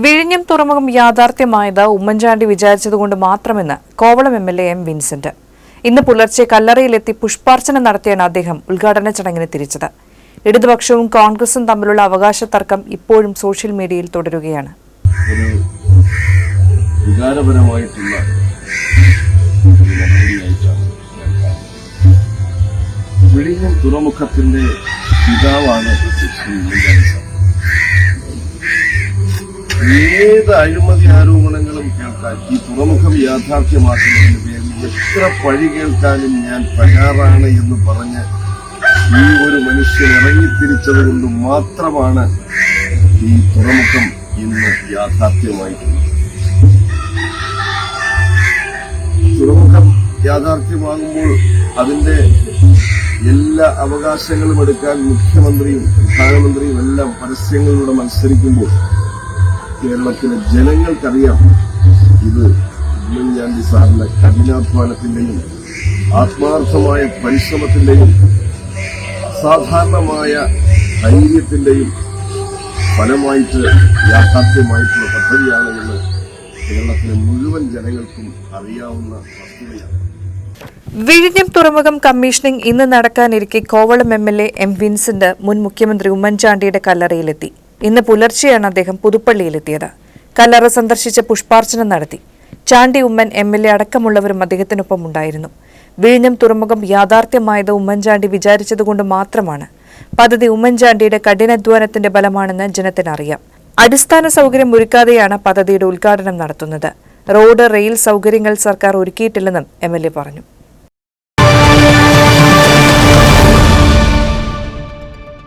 വിഴിഞ്ഞം തുറമുഖം യാഥാർത്ഥ്യമായത് ഉമ്മൻചാണ്ടി വിചാരിച്ചതുകൊണ്ട് മാത്രമെന്ന് Kovalam M L A M Vincent. ഇന്ന് പുലർച്ചെ കല്ലറയിലെത്തി പുഷ്പാർച്ചന നടത്തിയാണ് അദ്ദേഹം ഉദ്ഘാടന ചടങ്ങിന് തിരിച്ചത്. ഇടതുപക്ഷവും കോൺഗ്രസും തമ്മിലുള്ള അവകാശ തർക്കം ഇപ്പോഴും സോഷ്യൽ മീഡിയയിൽ തുടരുകയാണ്. വിഴിഞ്ഞം തുറമുഖത്തിന്റെ പിതാവാണ് ഏത് അഴിമതി ആരോപണങ്ങളും കേൾക്കാൻ ഈ തുറമുഖം യാഥാർത്ഥ്യമാക്കുന്നതിന് വേണ്ടി എത്ര പഴി കേൾക്കാനും ഞാൻ തയ്യാറാണ് എന്ന് പറഞ്ഞ് ഈ ഒരു മനുഷ്യൻ ഇറങ്ങിത്തിരിച്ചത് കൊണ്ട് മാത്രമാണ് ഈ തുറമുഖം ഇന്ന് യാഥാർത്ഥ്യമായിട്ടുള്ളത്. തുറമുഖം യാഥാർത്ഥ്യമാകുമ്പോൾ അതിന്റെ എല്ലാ അവകാശങ്ങളും എടുക്കാൻ മുഖ്യമന്ത്രിയും പ്രധാനമന്ത്രിയും എല്ലാം പരസ്യങ്ങളിലൂടെ മത്സരിക്കുമ്പോൾ കേരളത്തിലെ ജനങ്ങൾക്കറിയാം ഇത് ഉമ്മൻചാണ്ടി സാറിന്റെ കഠിനാധ്വാനത്തിന്റെയും ആത്മാർത്ഥമായ പരിശ്രമത്തിന്റെയും സാധാരണമായ ധൈര്യത്തിന്റെയും ഫലമായിട്ട് യാഥാർത്ഥ്യമായിട്ടുള്ള പദ്ധതിയാണ് എന്ന് കേരളത്തിലെ മുഴുവൻ ജനങ്ങൾക്കും അറിയാവുന്ന വസ്തുതയാണ്. വിഴിഞ്ഞം തുറമുഖം കമ്മീഷനിംഗ് ഇന്ന് നടക്കാനിരിക്കെ Kovalam M L A M Vincent മുൻ മുഖ്യമന്ത്രി ഉമ്മൻചാണ്ടിയുടെ കല്ലറയിലെത്തി. ഇന്ന് പുലർച്ചെയാണ് അദ്ദേഹം പുതുപ്പള്ളിയിലെത്തിയത്. കല്ലറ സന്ദർശിച്ച് പുഷ്പാർച്ചന നടത്തി. Chandy Oommen M L A അടക്കമുള്ളവരും അദ്ദേഹത്തിനൊപ്പം ഉണ്ടായിരുന്നു. വിഴിഞ്ഞം തുറമുഖം യാഥാർത്ഥ്യമായത് ഉമ്മൻചാണ്ടി വിചാരിച്ചതുകൊണ്ട് മാത്രമാണ്. പദ്ധതി ഉമ്മൻചാണ്ടിയുടെ കഠിനാധ്വാനത്തിന്റെ ഫലമാണെന്ന് ജനത്തിനറിയാം. അടിസ്ഥാന സൗകര്യം ഒരുക്കാതെയാണ് പദ്ധതിയുടെ ഉദ്ഘാടനം നടത്തുന്നത്. റോഡ് റെയിൽ സൗകര്യങ്ങൾ സർക്കാർ ഒരുക്കിയിട്ടില്ലെന്നും എം പറഞ്ഞു.